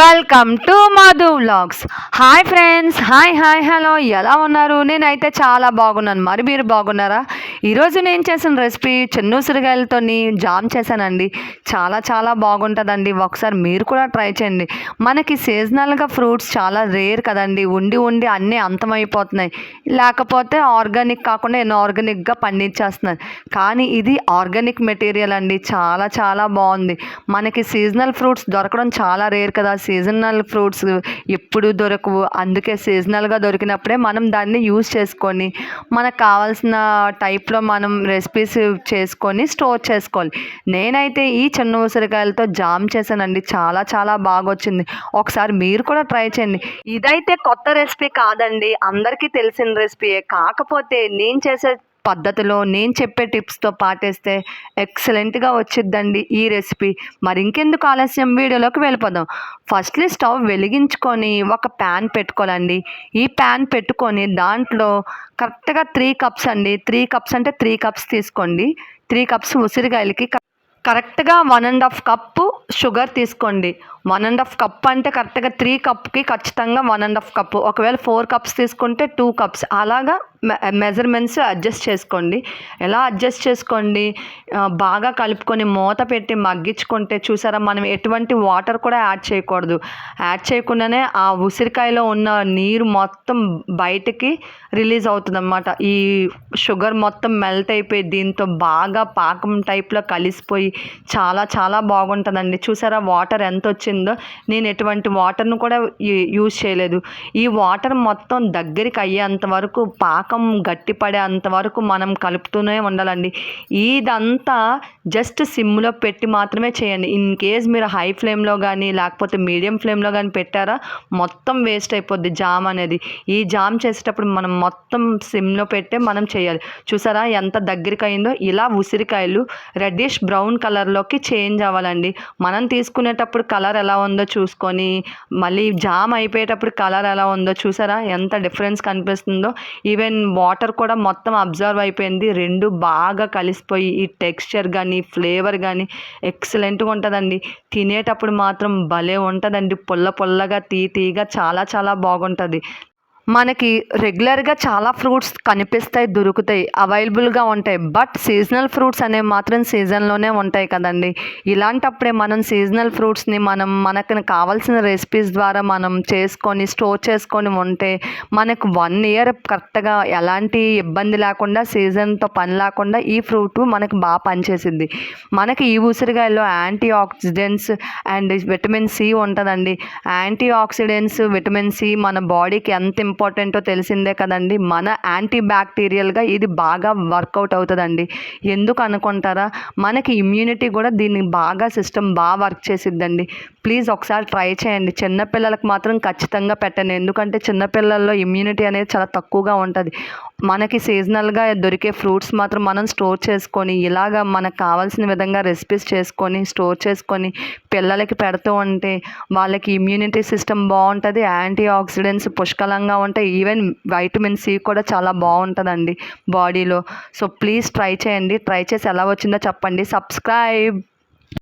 Welcome to Madhu vlogs hi friends hi hi hello ఎలా ఉన్నారు? నేనైతే చాలా బాగున్నాను. మరి మీరు బాగున్నారా? ఈరోజు నేను చేసిన రెసిపీ చిన్న ఉసిరికాయలతో జామ్ చేశానండి. చాలా చాలా బాగుంటుందండి. ఒకసారి మీరు కూడా ట్రై చేయండి. మనకి సీజనల్గా ఫ్రూట్స్ చాలా రేర్ కదండి. ఉండి ఉండి అన్నీ అంతమైపోతున్నాయి. లేకపోతే ఆర్గానిక్ కాకుండా ఎన్నో ఆర్గానిక్గా పండించేస్తున్నారు. కానీ ఇది ఆర్గానిక్ మెటీరియల్ అండి. చాలా చాలా బాగుంది. మనకి సీజనల్ ఫ్రూట్స్ దొరకడం చాలా రేర్ కదా. సీజనల్ ఫ్రూట్స్ ఎప్పుడు దొరకవు. అందుకే సీజనల్గా దొరికినప్పుడే మనం దాన్ని యూజ్ చేసుకొని మనకు కావాల్సిన టైప్ టైప్లో మనం రెసిపీస్ చేసుకొని స్టోర్ చేసుకోవాలి. నేనైతే ఈ చిన్న ఉసిరికాయలతో జామ్ చేశానండి. చాలా చాలా బాగా వచ్చింది ఒకసారి మీరు కూడా ట్రై చేయండి. ఇదైతే కొత్త రెసిపీ కాదండి. అందరికీ తెలిసిన రెసిపీయే కాకపోతే నేను చేసే పద్ధతిలో నేను చెప్పే టిప్స్తో పాటిస్తే ఎక్సలెంట్గా వచ్చిద్దండి ఈ రెసిపీ. మరి ఇంకెందుకు ఆలస్యం? వీడియోలోకి వెళ్ళిపోదాం. ఫస్ట్లీ స్టవ్ వెలిగించుకొని ఒక ప్యాన్ పెట్టుకోవాలండి. ఈ ప్యాన్ పెట్టుకొని దాంట్లో కరెక్ట్గా త్రీ కప్స్ అండి. త్రీ కప్స్ అంటే త్రీ కప్స్ తీసుకోండి. త్రీ కప్స్ ఉసిరికాయలకి కరెక్ట్గా one and half cup sugar తీసుకోండి. వన్ అండ్ హాఫ్ కప్ అంటే కరెక్ట్గా త్రీ కప్కి ఖచ్చితంగా వన్ అండ్ హాఫ్ కప్పు. ఒకవేళ ఫోర్ కప్స్ తీసుకుంటే టూ కప్స్. అలాగా మెజర్మెంట్స్ అడ్జస్ట్ చేసుకోండి. ఎలా అడ్జస్ట్ చేసుకోండి? బాగా కలుపుకొని మూత పెట్టి మగ్గించుకుంటే చూసారా మనం ఎటువంటి వాటర్ కూడా యాడ్ చేయకూడదు. యాడ్ చేయకుండానే ఆ ఉసిరికాయలో ఉన్న నీరు మొత్తం బయటకి రిలీజ్ అవుతుంది అన్నమాట ఈ షుగర్ మొత్తం మెల్ట్ అయిపోయి దీంతో బాగా పాకం టైప్లో కలిసిపోయి చాలా చాలా బాగుంటుందండి. చూసారా వాటర్ ఎంత వచ్చిందో? నేను ఎటువంటి వాటర్ను కూడా యూజ్ చేయలేదు. ఈ వాటర్ మొత్తం దగ్గరికి అయ్యేంత వరకు పాకం గట్టిపడే అంతవరకు మనం కలుపుతూనే ఉండాలండి. ఇదంతా జస్ట్ సిమ్లో పెట్టి మాత్రమే చేయండి. ఇన్ కేస్ మీరు హై ఫ్లేమ్లో కానీ లేకపోతే మీడియం ఫ్లేమ్లో కానీ పెట్టారా మొత్తం వేస్ట్ అయిపోద్ది జామ్ అనేది. ఈ జామ్ చేసేటప్పుడు మనం మొత్తం సిమ్లో పెట్టే మనం చేయాలి. చూసారా ఎంత దగ్గరికి అయిందో ఇలా ఉసిరికాయలు రెడ్డిష్ బ్రౌన్ కలర్లోకి చేంజ్ అవ్వాలండి. మనం తీసుకునేటప్పుడు కలర్ ఎలా ఉందో చూసుకొని మళ్ళీ జామ్ అయిపోయేటప్పుడు కలర్ ఎలా ఉందో చూసారా? ఎంత డిఫరెన్స్ కనిపిస్తుందో? ఈవెన్ వాటర్ కూడా మొత్తం అబ్జర్వ్ అయిపోయింది. రెండు బాగా కలిసిపోయి ఈ టెక్స్చర్ కానీ ఫ్లేవర్ కానీ ఎక్సలెంట్గా ఉంటుందండి. తినేటప్పుడు మాత్రం భలే ఉంటుందండి. పుల్ల పుల్లగా తీ తీగా చాలా చాలా బాగుంటుంది. మనకి రెగ్యులర్గా చాలా ఫ్రూట్స్ కనిపిస్తాయి దొరుకుతాయి అవైలబుల్గా ఉంటాయి. బట్ సీజనల్ ఫ్రూట్స్ అనేవి మాత్రం సీజన్లోనే ఉంటాయి కదండి. ఇలాంటప్పుడే మనం సీజనల్ ఫ్రూట్స్ని మనం మనకు కావాల్సిన రెసిపీస్ ద్వారా మనం చేసుకొని స్టోర్ చేసుకొని ఉంటే మనకు వన్ ఇయర్ కరెక్ట్గా ఎలాంటి ఇబ్బంది లేకుండా సీజన్తో పని లేకుండా ఈ ఫ్రూట్ మనకు బాగా పనిచేసింది. మనకి ఈ ఉసిరికాయలో antioxidants and vitamin C ఉంటుందండి. యాంటీ ఆక్సిడెంట్స్ విటమిన్ సి మన బాడీకి ఎంత ఇంపార్టెంటో తెలిసిందే కదండి. మన యాంటీ బ్యాక్టీరియల్గా ఇది బాగా వర్కౌట్ అవుతుందండి. ఎందుకు అనుకుంటారా? మనకి ఇమ్యూనిటీ కూడా దీన్ని బాగా సిస్టమ్ బాగా వర్క్ చేసిద్దండి. ప్లీజ్ ఒకసారి ట్రై చేయండి. చిన్నపిల్లలకు మాత్రం ఖచ్చితంగా పెట్టండి. ఎందుకంటే చిన్నపిల్లల్లో ఇమ్యూనిటీ అనేది చాలా తక్కువగా ఉంటుంది. మనకి సీజనల్గా దొరికే ఫ్రూట్స్ మాత్రం మనం స్టోర్ చేసుకొని ఇలాగా మనకు కావాల్సిన విధంగా రెసిపీస్ చేసుకొని స్టోర్ చేసుకొని పిల్లలకి పెడుతూ ఉంటే వాళ్ళకి ఇమ్యూనిటీ సిస్టమ్ బాగుంటుంది యాంటీ ఆక్సిడెంట్స్ పుష్కలంగా ఉంటాయి ఈవెన్ వైటమిన్ సి కూడా చాలా బాగుంటుందండి బాడీలో సో ప్లీజ్ ట్రై చేయండి. ట్రై చేసి ఎలా వచ్చిందో చెప్పండి. సబ్స్క్రైబ్